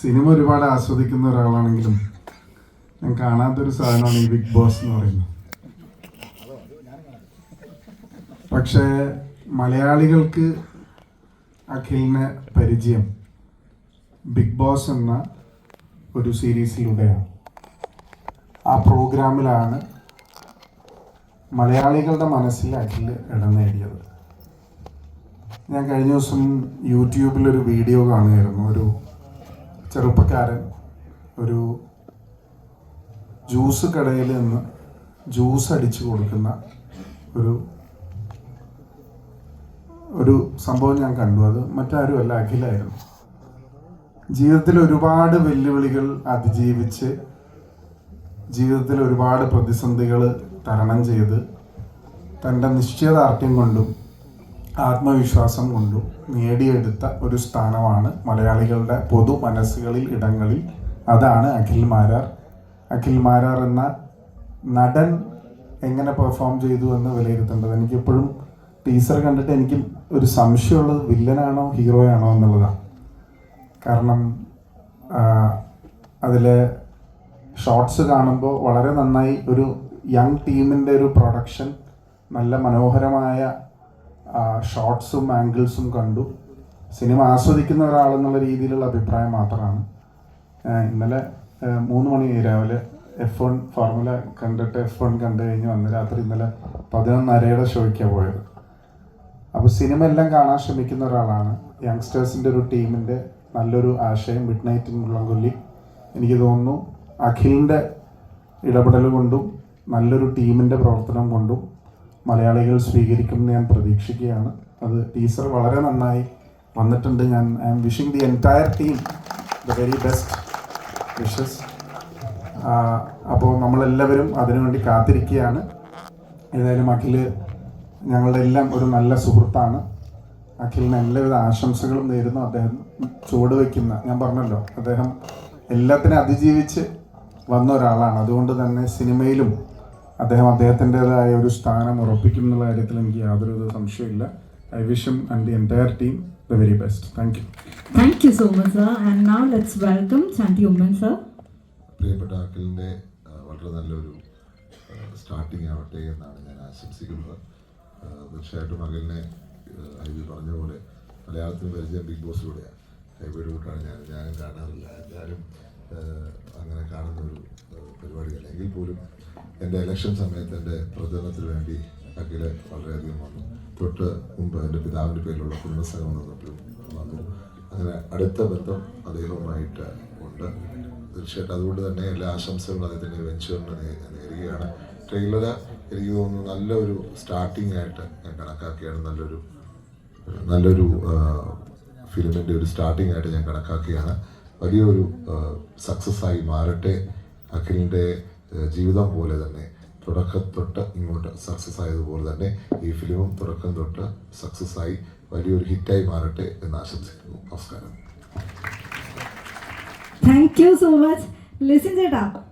Cinema ഒരുപാട് ആസ്വദിക്കുന്ന ഒരാളാണെങ്കിലും ഞാൻ കാണാത്തൊരു സാധനമാണ് ഈ ബിഗ് ബോസ് എന്ന് പറയുന്നത്. പക്ഷേ മലയാളികൾക്ക് അഖിലിനെ പരിചയം ബിഗ് ബോസ് എന്ന ഒരു സീരീസിലൂടെയാണ്. ആ പ്രോഗ്രാമിലാണ് മലയാളികളുടെ മനസ്സിൽ അഖിൽ ഇടം നേടിയത്. ഞാൻ കഴിഞ്ഞ ദിവസം യൂട്യൂബിലൊരു വീഡിയോ കാണുകയായിരുന്നു. ഒരു ചെറുപ്പക്കാരൻ ഒരു ജ്യൂസ് കടയിൽ നിന്ന് ജ്യൂസ് അടിച്ചു കൊടുക്കുന്ന ഒരു ഒരു സംഭവം ഞാൻ കണ്ടു. അത് മറ്റാരുമല്ല അഖിലായിരുന്നു. ജീവിതത്തിൽ ഒരുപാട് വെല്ലുവിളികൾ അതിജീവിച്ച് ജീവിതത്തിൽ ഒരുപാട് പ്രതിസന്ധികൾ തരണം ചെയ്ത് തന്റെ നിശ്ചയദാർഢ്യം കൊണ്ടും ആത്മവിശ്വാസം കൊണ്ടും നേടിയെടുത്ത ഒരു സ്ഥാനമാണ് മലയാളികളുടെ പൊതു മനസ്സുകളിൽ ഇടങ്ങളിൽ. അതാണ് അഖിൽ മാരാർ. അഖിൽ മാരാർ എന്ന നടൻ എങ്ങനെ പെർഫോം ചെയ്തു എന്ന് വിലയിരുത്തേണ്ടത്? എനിക്കെപ്പോഴും ടീസർ കണ്ടിട്ട് എനിക്ക് ഒരു സംശയമുള്ളത് വില്ലനാണോ ഹീറോയാണോ എന്നുള്ളതാണ് കാരണം അതിലെ ഷോർട്സ് കാണുമ്പോൾ വളരെ നന്നായി ഒരു യങ് ടീമിന്റെ ഒരു പ്രൊഡക്ഷൻ നല്ല മനോഹരമായ ഷോർട്സും ആംഗിൾസും കണ്ടു. സിനിമ ആസ്വദിക്കുന്ന ഒരാളെന്നുള്ള രീതിയിലുള്ള അഭിപ്രായം മാത്രമാണ്. ഇന്നലെ മൂന്ന് മണി രാവിലെ എഫ് വൺ ഫോർമുല കണ്ടിട്ട് എഫ് വൺ കണ്ടു കഴിഞ്ഞ് വന്ന് രാത്രി ഇന്നലെ പതിനൊന്നരയുടെ ഷോയ്ക്കാണ് പോയത്. അപ്പോൾ സിനിമ എല്ലാം കാണാൻ ശ്രമിക്കുന്ന ഒരാളാണ്. യങ്സ്റ്റേഴ്സിന്റെ ഒരു ടീമിന്റെ നല്ലൊരു ആശയം മിഡ് നൈറ്റ് ഇൻ മുള്ളംകൊല്ലി എനിക്ക് തോന്നുന്നു അഖിലിന്റെ ഇടപെടൽ കൊണ്ടും നല്ലൊരു ടീമിന്റെ പ്രവർത്തനം കൊണ്ടും മലയാളികൾ സ്വീകരിക്കുമെന്ന് ഞാൻ പ്രതീക്ഷിക്കുകയാണ്. അത് ടീച്ചർ വളരെ നന്നായി വന്നിട്ടുണ്ട്. ഞാൻ I am wishing the entire team the very best wishes അപ്പോൾ നമ്മളെല്ലാവരും അതിനുവേണ്ടി കാത്തിരിക്കുകയാണ്. ഏതായാലും അഖിൽ ഞങ്ങളുടെ എല്ലാം ഒരു നല്ല സുഹൃത്താണ്. അഖിലിന് എല്ലാവിധ ആശംസകളും നേരുന്നു. അദ്ദേഹം ചുവട് വയ്ക്കുന്ന ഞാൻ പറഞ്ഞല്ലോ അദ്ദേഹം എല്ലാത്തിനും അതിജീവിച്ച് വന്ന ഒരാളാണ്. അതുകൊണ്ട് തന്നെ സിനിമയിലും അദ്ദേഹം അദ്ദേഹത്തിന്റെതായ ഒരു സ്ഥാനം ഉറപ്പിക്കും എന്നുള്ള കാര്യത്തിൽ എനിക്ക് യാതൊരു സംശയമില്ല I wish and the entire team the very best thank you Thank you. So much, sir. And now let's welcome Chanti Umman, sir. പ്രിയപ്പെട്ട അഖിലിന്റെ വളരെ നല്ലൊരു സ്റ്റാർട്ടിങ് ആവട്ടെ എന്നാണ് ഞാൻ ആശംസിക്കുന്നത്. തീർച്ചയായിട്ടും അഖിലിനെ ഐ പറഞ്ഞ പോലെ മലയാളത്തിന് പരിചയം ബിഗ് ബോസിലൂടെയാണ് ഹൈവേഡ് കൂട്ടാണ് ഞാൻ. ഞാനും കാണാറില്ല. ഞാനും അങ്ങനെ കാണുന്ന ഒരു പരിപാടിയല്ല. എങ്കിൽ പോലും എന്റെ ഇലക്ഷൻ സമയത്ത് എന്റെ പ്രചരണത്തിന് വേണ്ടി അഖിൽ വളരെയധികം വന്നു. തൊട്ട് മുമ്പ് എന്റെ പിതാവിന്റെ പേരിലുള്ള കുടുംബസംഘം വന്നപ്പോഴും വന്നു. അങ്ങനെ അടുത്ത ബന്ധം അദ്ദേഹവുമായിട്ട് ഉണ്ട്. തീർച്ചയായിട്ടും അതുകൊണ്ട് തന്നെ എല്ലാ ആശംസകളും അദ്ദേഹത്തിന്റെ വെഞ്ചറിന് നേരുകയാണ്. ട്രെയിലർ എനിക്ക് തോന്നുന്നു നല്ലൊരു സ്റ്റാർട്ടിംഗ് ആയിട്ട് ഞാൻ കണക്കാക്കിയാണ്. നല്ലൊരു നല്ലൊരു ഫിലിമിന്റെ ഒരു സ്റ്റാർട്ടിംഗ് ആയിട്ട് ഞാൻ കണക്കാക്കിയാണ്. വലിയൊരു സക്സസ് ആയി മാറട്ടെ. അഖിലിന്റെ ജീവിതം പോലെ തന്നെ തുടക്കം തൊട്ട് ഇങ്ങോട്ട് സക്സസ് ആയതുപോലെ തന്നെ ഈ ഫിലിമും തുടക്കം തൊട്ട് സക്സസ് ആയി വലിയൊരു ഹിറ്റായി മാറട്ടെ എന്ന് ആശംസിക്കുന്നു. നമസ്കാരം. Thank you so much Listen ചേട്ടാ.